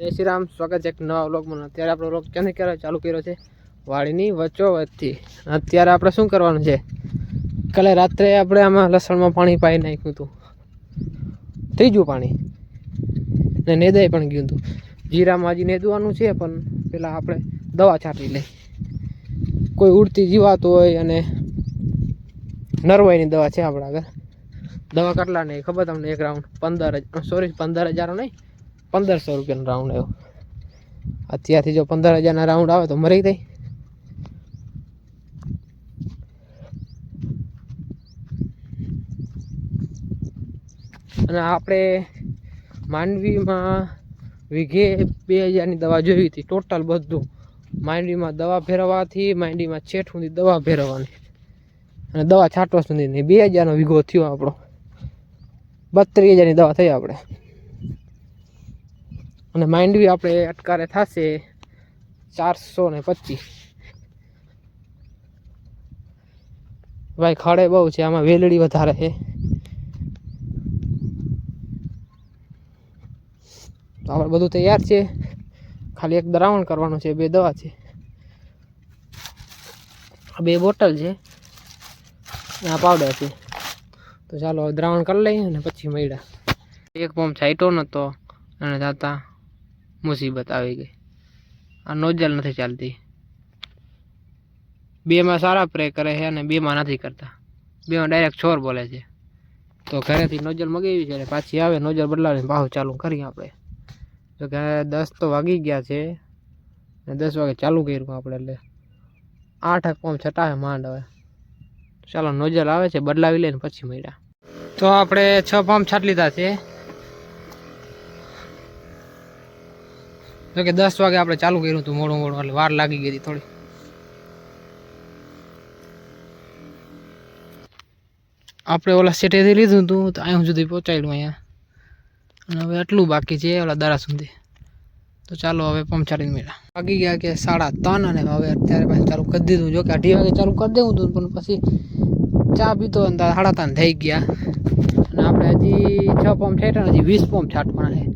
જય શ્રી રામ, સ્વાગત છે એક નવા વ્લોગમાં. અત્યારે આપણો વ્લોગ ક્યાંથી કર્યો? ચાલુ કર્યો છે વાડીની વચ્ચોવચ્ચથી અત્યારે આપણે શું કરવાનું છે? કાલે રાત્રે આપણે આમાં લસણમાં પાણી પાઈ નાખ્યું હતું. ત્રીજું પાણી. ને નેદાઈ પણ ગયું હતું. જીરામાં હજી નેદવાનું છે, પણ પેલા આપણે દવા છાંટી લઈ કોઈ ઉડતી જીવાતું હોય અને નરવાઈની દવા છે આપણા આગળ. દવા કેટલા નહીં ખબર તમને? એક રાઉન્ડ પંદર સોરી પંદર હજાર નહીં. પંદરસો રૂપિયાનો રાઉન્ડ આવ્યો. અત્યારથી જો પંદર હજારના રાઉન્ડ આવે તો મરી જાય અને આપણે માંડવીમાં વીઘે બે હજારની દવા જોઈ હતી. ટોટલ બધું માંડવીમાં દવા ફેરવવાથી માંડવીમાં છેઠ સુધી દવા ફેરવવાની અને દવા છાંટવા સુધીની બે હજારનો વીઘો થયો આપણો. બત્રીસ હજારની દવા થઈ આપણે. અને માંડવી આપણે અટકારે થશે ચારસો ને પચીસ. ભાઈ, ખડે બહુ છે, આમાં વેલડી વધારે છે. તો આપણે બધું તૈયાર છે. ખાલી એક દ્રાવણ કરવાનું છે, બે દવા છે. બે બોટલ છે. આ પાવડર છે. તો ચાલો દ્રાવણ કરી લઈએ અને પછી મળ્યા. એક પંપ છાંટ્યો નહોતો અને જાતા મુસીબત આવી ગઈ. આ નોજલ નથી ચાલતી. બેમાં સારા પ્રે કરે છે અને બેમાં નથી કરતા. બેમાં ડાયરેક્ટ છોર બોલે છે. તો ઘરેથી નોજલ મગાવી છે પાછી આવે, નોજલ બદલાવીને પાછું ચાલુ કરીએ આપણે. તો કે દસ તો વાગી ગયા છે ને દસ વાગે ચાલુ કર્યું આપણે એટલે આઠ એક પંપ છટાવે માંડ હવે. ચાલો, નોજલ આવે છે, બદલાવી લઈને પછી મળ્યા તો આપણે છ પંપ છાંટ લીધા છે. તો કે દસ વાગે આપણે ચાલુ કર્યું હતું મોડું મોડું, એટલે વાર લાગી ગઈ હતી થોડી. આપણે ઓલા સેટેથી લીધું હતું, તો અહીં સુધી પહોંચાડ્યું અહીંયા. અને હવે આટલું બાકી છે ઓલા દરા સુધી. તો ચાલો હવે પંપ મેળા વાગી ગયા કે સાડા ત્રણ અને હવે અત્યારે પાછું ચાલુ કરી દીધું. જો કે અઢી વાગે ચાલુ કરી દેવું હતું, પણ પછી ચા પીતો અને સાડા ત્રણ થઈ ગયા. અને આપણે હજી છ પંપ છે ને હજી વીસ પંપ છાંટવાના છે.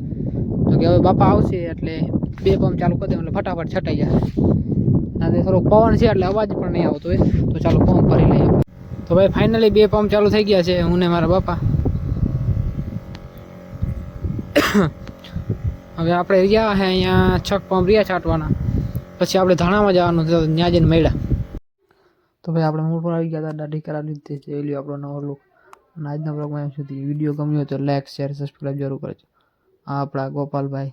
જોકે હવે બાપા આવશે એટલે બે પંપ ચાલુ કરી દેવું એટલે ફટાફટ છટાઈ જાય. અને થોડોક પવન છે એટલે અવાજ પણ નહીં આવતો હોય. તો ચાલો પંપ ભરી લઈએ તો ભાઈ ફાઇનલી બે પંપ ચાલુ થઈ ગયા છે, હું ને મારા બાપા. હવે આપણે રહ્યા છે અહીંયા છક પંપ રહ્યા છાંટવાના પછી આપણે ધાણામાં જવાનું છે ત્યાં જઈને મળ્યા. તો ભાઈ, આપણે મૂળ પર આવી ગયા હતા, દાઢી કરાવી લીધી છે એ આપણો નવો લુક અને આજના બ્લોગમાં એમ સુધી. વીડિયો ગમ્યો તો લાઈક શેર સબસ્ક્રાઈબ જરૂર કરજો. આ આપણા ગોપાલભાઈ.